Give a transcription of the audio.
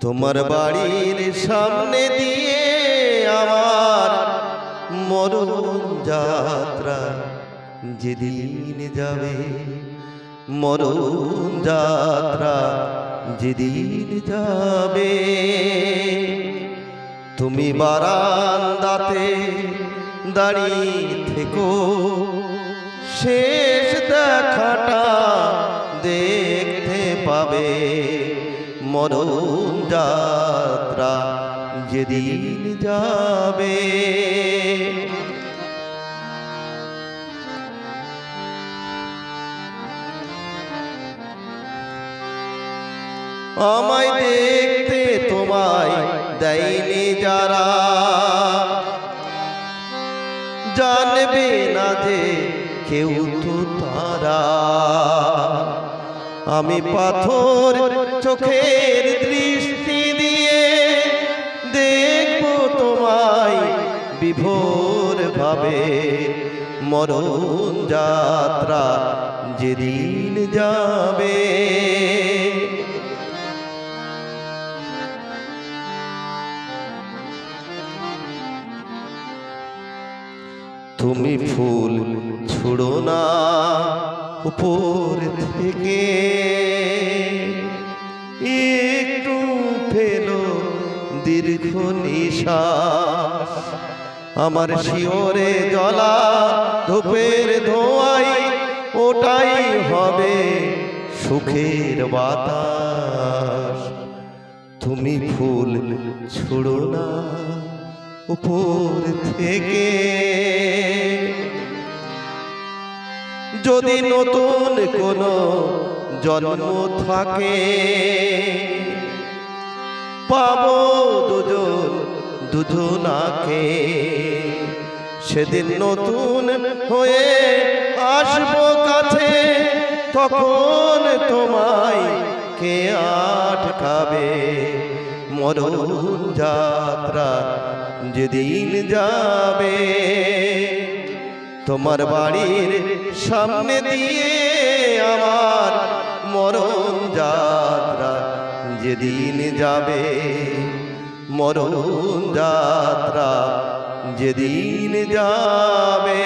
তোমার বাড়ির সামনে দিয়ে আমার মরণ যাত্রা যেদিন যাবে, মরণ যাত্রা যেদিন যাবে। তুমি বারান্দাতে দাঁড়িয়ে থেকো, শেষ দেখাটা দেখতে পাবে। মরণ যাত্রা যেদিন যাবে। আমায় দেখতে তোমায় দেয়নি যারা। জানবে না যে কেউ তো তারা। আমি পাথর চোখের বিভোর ভাবে মরণ যাত্রা যেদিন যাবে। তুমি ফুল ছুড়ো না উপর থেকে। একটু ফেলো দীর্ঘ নিশ্বাস। আমার শিওরে জলা ধূপের ধোয়াই ওটাই হবে সুখের বাতাস। তুমি ফুল ছুড়ো না উপর থেকে। যদি নতুন কোন জন্ম থাকে, পাবো দুজন দুজনাকে সেদিন নতুন হয়ে আসব কাছে, তখন তোমায় কে আটকাবে? মরণ যাত্রা যেদিন যাবে, তোমার বাড়ির সামনে দিয়ে আমার মরণ যাত্রা যেদিন যাবে। মরণ যাত্রা যেদিন যাবে।